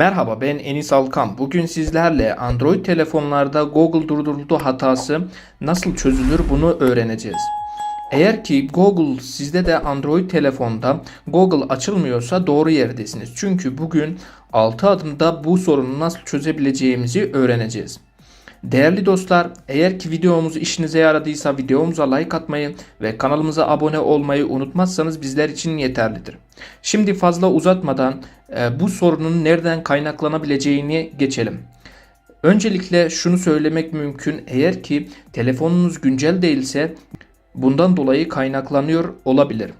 Merhaba ben Enis Alkan. Bugün sizlerle Android telefonlarda Google durduruldu hatası nasıl çözülür bunu öğreneceğiz. Eğer ki Google sizde de Android telefonda Google açılmıyorsa doğru yerdesiniz. Çünkü bugün 6 adımda bu sorunu nasıl çözebileceğimizi öğreneceğiz. Değerli dostlar, eğer ki videomuz işinize yaradıysa videomuza like atmayı ve kanalımıza abone olmayı unutmazsanız bizler için yeterlidir. Şimdi fazla uzatmadan e, bu sorunun nereden kaynaklanabileceğini geçelim. Öncelikle şunu söylemek mümkün. Eğer ki telefonunuz güncel değilse bundan dolayı kaynaklanıyor olabilir.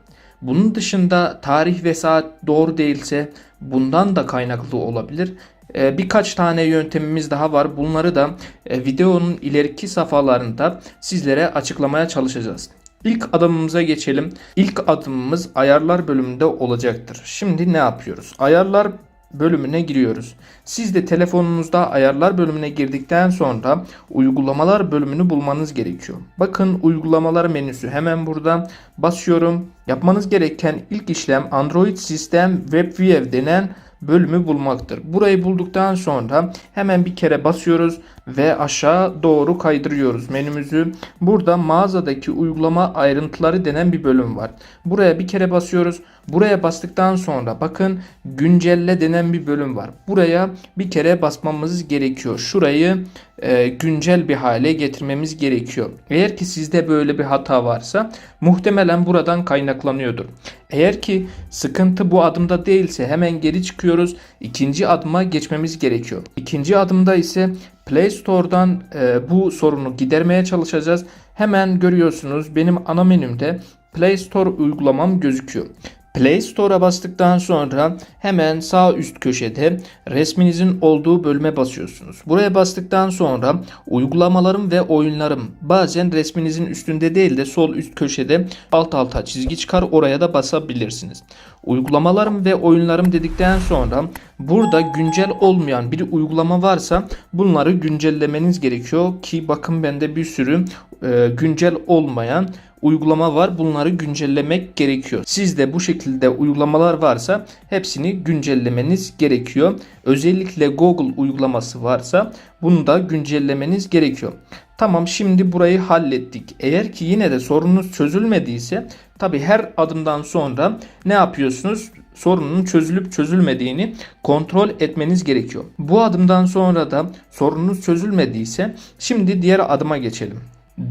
Bunun dışında tarih ve saat doğru değilse bundan da kaynaklı olabilir. Ee, birkaç tane yöntemimiz daha var. Bunları da e, videonun ileriki safhalarında sizlere açıklamaya çalışacağız. İlk adımımıza geçelim. İlk adımımız ayarlar bölümünde olacaktır. Şimdi ne yapıyoruz? Ayarlar bölümüne giriyoruz. Siz de telefonunuzda ayarlar bölümüne girdikten sonra uygulamalar bölümünü bulmanız gerekiyor. Bakın uygulamalar menüsü hemen burada basıyorum. Yapmanız gereken ilk işlem Android Sistem WebView denen bölümü bulmaktır. Burayı bulduktan sonra hemen bir kere basıyoruz ve aşağı doğru kaydırıyoruz menümüzü. Burada mağazadaki uygulama ayrıntıları denen bir bölüm var. Buraya bir kere basıyoruz. Buraya bastıktan sonra bakın güncelle denen bir bölüm var. Buraya bir kere basmamız gerekiyor. Şurayı e, güncel bir hale getirmemiz gerekiyor. Eğer ki sizde böyle bir hata varsa muhtemelen buradan kaynaklanıyordur. Eğer ki sıkıntı bu adımda değilse hemen geri çıkıyoruz. İkinci adıma geçmemiz gerekiyor. İkinci adımda ise Play Store'dan e, bu sorunu gidermeye çalışacağız. Hemen görüyorsunuz benim ana menümde Play Store uygulamam gözüküyor. Play Store'a bastıktan sonra hemen sağ üst köşede resminizin olduğu bölüme basıyorsunuz. Buraya bastıktan sonra uygulamalarım ve oyunlarım bazen resminizin üstünde değil de sol üst köşede alt alta çizgi çıkar oraya da basabilirsiniz. Uygulamalarım ve oyunlarım dedikten sonra burada güncel olmayan bir uygulama varsa bunları güncellemeniz gerekiyor ki bakın bende bir sürü e, güncel olmayan uygulama var. Bunları güncellemek gerekiyor. Sizde bu şekilde uygulamalar varsa hepsini güncellemeniz gerekiyor. Özellikle Google uygulaması varsa bunu da güncellemeniz gerekiyor. Tamam şimdi burayı hallettik. Eğer ki yine de sorununuz çözülmediyse tabi her adımdan sonra ne yapıyorsunuz? Sorunun çözülüp çözülmediğini kontrol etmeniz gerekiyor. Bu adımdan sonra da sorununuz çözülmediyse şimdi diğer adıma geçelim.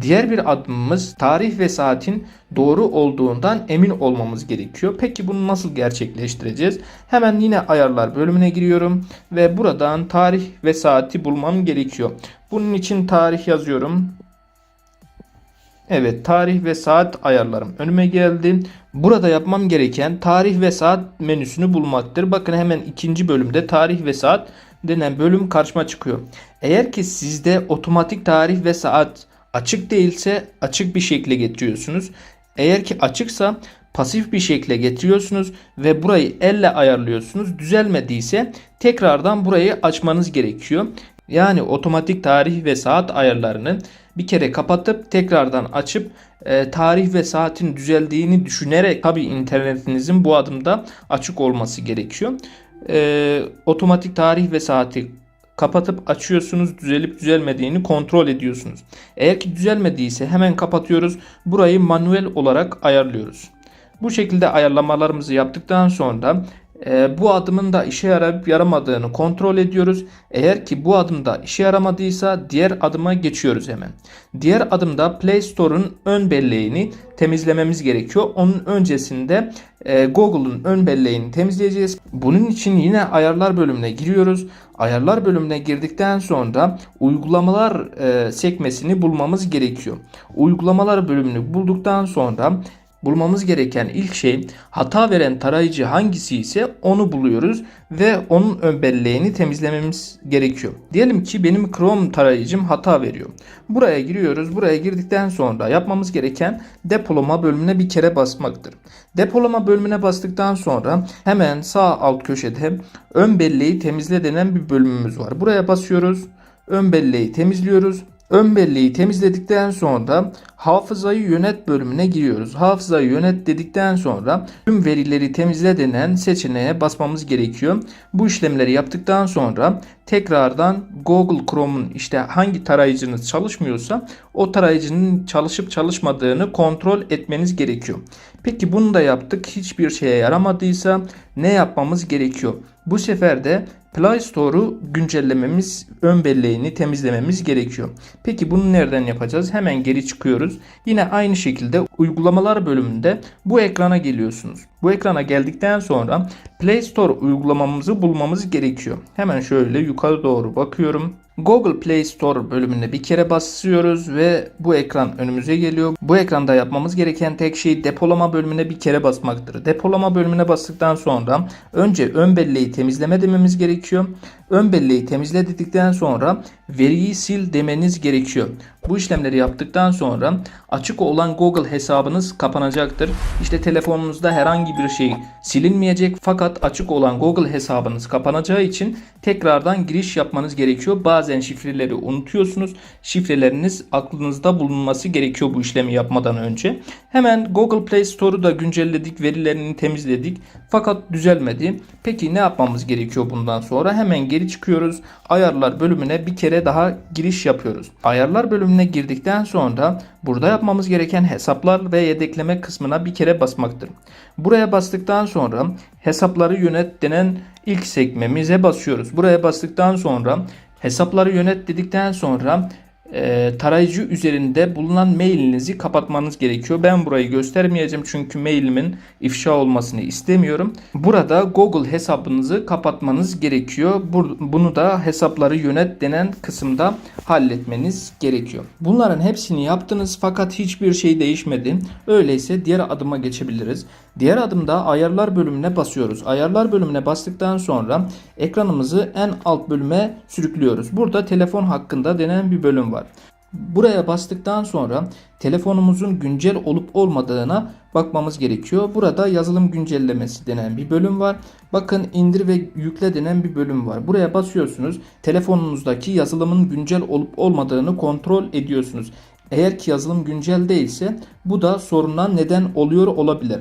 Diğer bir adımımız tarih ve saatin doğru olduğundan emin olmamız gerekiyor. Peki bunu nasıl gerçekleştireceğiz? Hemen yine ayarlar bölümüne giriyorum ve buradan tarih ve saati bulmam gerekiyor. Bunun için tarih yazıyorum. Evet tarih ve saat ayarlarım önüme geldi. Burada yapmam gereken tarih ve saat menüsünü bulmaktır. Bakın hemen ikinci bölümde tarih ve saat denen bölüm karşıma çıkıyor. Eğer ki sizde otomatik tarih ve saat açık değilse açık bir şekilde getiriyorsunuz. Eğer ki açıksa pasif bir şekilde getiriyorsunuz ve burayı elle ayarlıyorsunuz. Düzelmediyse tekrardan burayı açmanız gerekiyor. Yani otomatik tarih ve saat ayarlarını bir kere kapatıp tekrardan açıp e, tarih ve saatin düzeldiğini düşünerek tabi internetinizin bu adımda açık olması gerekiyor. E, otomatik tarih ve saati kapatıp açıyorsunuz düzelip düzelmediğini kontrol ediyorsunuz. Eğer ki düzelmediyse hemen kapatıyoruz. Burayı manuel olarak ayarlıyoruz. Bu şekilde ayarlamalarımızı yaptıktan sonra e, bu adımın da işe yarayıp yaramadığını kontrol ediyoruz. Eğer ki bu adımda işe yaramadıysa diğer adıma geçiyoruz hemen. Diğer adımda Play Store'un ön belleğini temizlememiz gerekiyor. Onun öncesinde e, Google'un ön belleğini temizleyeceğiz. Bunun için yine ayarlar bölümüne giriyoruz. Ayarlar bölümüne girdikten sonra uygulamalar e, sekmesini bulmamız gerekiyor. Uygulamalar bölümünü bulduktan sonra bulmamız gereken ilk şey hata veren tarayıcı hangisi ise onu buluyoruz ve onun ön belleğini temizlememiz gerekiyor. Diyelim ki benim Chrome tarayıcım hata veriyor. Buraya giriyoruz. Buraya girdikten sonra yapmamız gereken depolama bölümüne bir kere basmaktır. Depolama bölümüne bastıktan sonra hemen sağ alt köşede ön belleği temizle denen bir bölümümüz var. Buraya basıyoruz. Ön belleği temizliyoruz. Ön belleği temizledikten sonra hafızayı yönet bölümüne giriyoruz. Hafızayı yönet dedikten sonra tüm verileri temizle denen seçeneğe basmamız gerekiyor. Bu işlemleri yaptıktan sonra tekrardan Google Chrome'un işte hangi tarayıcınız çalışmıyorsa o tarayıcının çalışıp çalışmadığını kontrol etmeniz gerekiyor. Peki bunu da yaptık. Hiçbir şeye yaramadıysa ne yapmamız gerekiyor? Bu sefer de Play Store'u güncellememiz, ön belleğini temizlememiz gerekiyor. Peki bunu nereden yapacağız? Hemen geri çıkıyoruz. Yine aynı şekilde uygulamalar bölümünde bu ekrana geliyorsunuz. Bu ekrana geldikten sonra Play Store uygulamamızı bulmamız gerekiyor. Hemen şöyle yukarı doğru bakıyorum. Google Play Store bölümüne bir kere basıyoruz ve bu ekran önümüze geliyor. Bu ekranda yapmamız gereken tek şey depolama bölümüne bir kere basmaktır. Depolama bölümüne bastıktan sonra önce ön belleği temizleme dememiz gerekiyor. Ön belleği temizle dedikten sonra veriyi sil demeniz gerekiyor. Bu işlemleri yaptıktan sonra açık olan Google hesabınız kapanacaktır. İşte telefonunuzda herhangi bir şey silinmeyecek fakat açık olan Google hesabınız kapanacağı için tekrardan giriş yapmanız gerekiyor. Bazen şifreleri unutuyorsunuz. Şifreleriniz aklınızda bulunması gerekiyor bu işlemi yapmadan önce. Hemen Google Play Store'u da güncelledik, verilerini temizledik fakat düzelmedi. Peki ne yapmamız gerekiyor bundan sonra? Hemen geri çıkıyoruz. Ayarlar bölümüne bir kere daha giriş yapıyoruz. Ayarlar bölümüne girdikten sonra burada yapmamız gereken hesaplar ve yedekleme kısmına bir kere basmaktır. Buraya bastıktan sonra hesapları yönet denen ilk sekmemize basıyoruz. Buraya bastıktan sonra hesapları yönet dedikten sonra e, tarayıcı üzerinde bulunan mailinizi kapatmanız gerekiyor. Ben burayı göstermeyeceğim çünkü mailimin ifşa olmasını istemiyorum. Burada Google hesabınızı kapatmanız gerekiyor. Bu- Bunu da hesapları yönet denen kısımda halletmeniz gerekiyor. Bunların hepsini yaptınız fakat hiçbir şey değişmedi. Öyleyse diğer adıma geçebiliriz. Diğer adımda ayarlar bölümüne basıyoruz. Ayarlar bölümüne bastıktan sonra ekranımızı en alt bölüme sürüklüyoruz. Burada telefon hakkında denen bir bölüm var. Buraya bastıktan sonra telefonumuzun güncel olup olmadığına bakmamız gerekiyor. Burada yazılım güncellemesi denen bir bölüm var. Bakın indir ve yükle denen bir bölüm var. Buraya basıyorsunuz. Telefonunuzdaki yazılımın güncel olup olmadığını kontrol ediyorsunuz. Eğer ki yazılım güncel değilse bu da soruna neden oluyor olabilir.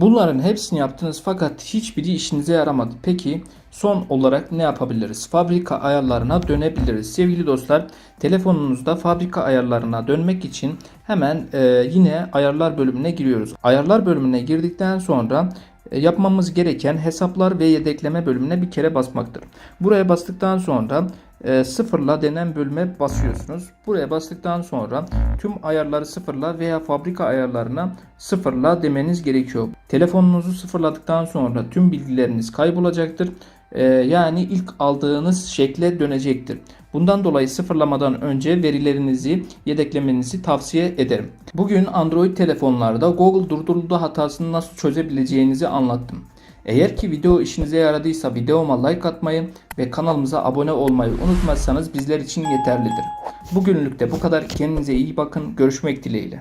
Bunların hepsini yaptınız fakat hiçbiri işinize yaramadı. Peki son olarak ne yapabiliriz? Fabrika ayarlarına dönebiliriz. Sevgili dostlar telefonunuzda fabrika ayarlarına dönmek için hemen e, yine ayarlar bölümüne giriyoruz. Ayarlar bölümüne girdikten sonra e, yapmamız gereken hesaplar ve yedekleme bölümüne bir kere basmaktır. Buraya bastıktan sonra e, sıfırla denen bölüme basıyorsunuz. Buraya bastıktan sonra tüm ayarları sıfırla veya fabrika ayarlarına sıfırla demeniz gerekiyor. Telefonunuzu sıfırladıktan sonra tüm bilgileriniz kaybolacaktır. E, yani ilk aldığınız şekle dönecektir. Bundan dolayı sıfırlamadan önce verilerinizi yedeklemenizi tavsiye ederim. Bugün Android telefonlarda Google durduruldu hatasını nasıl çözebileceğinizi anlattım. Eğer ki video işinize yaradıysa videoma like atmayı ve kanalımıza abone olmayı unutmazsanız bizler için yeterlidir. Bugünlük de bu kadar. Kendinize iyi bakın. Görüşmek dileğiyle.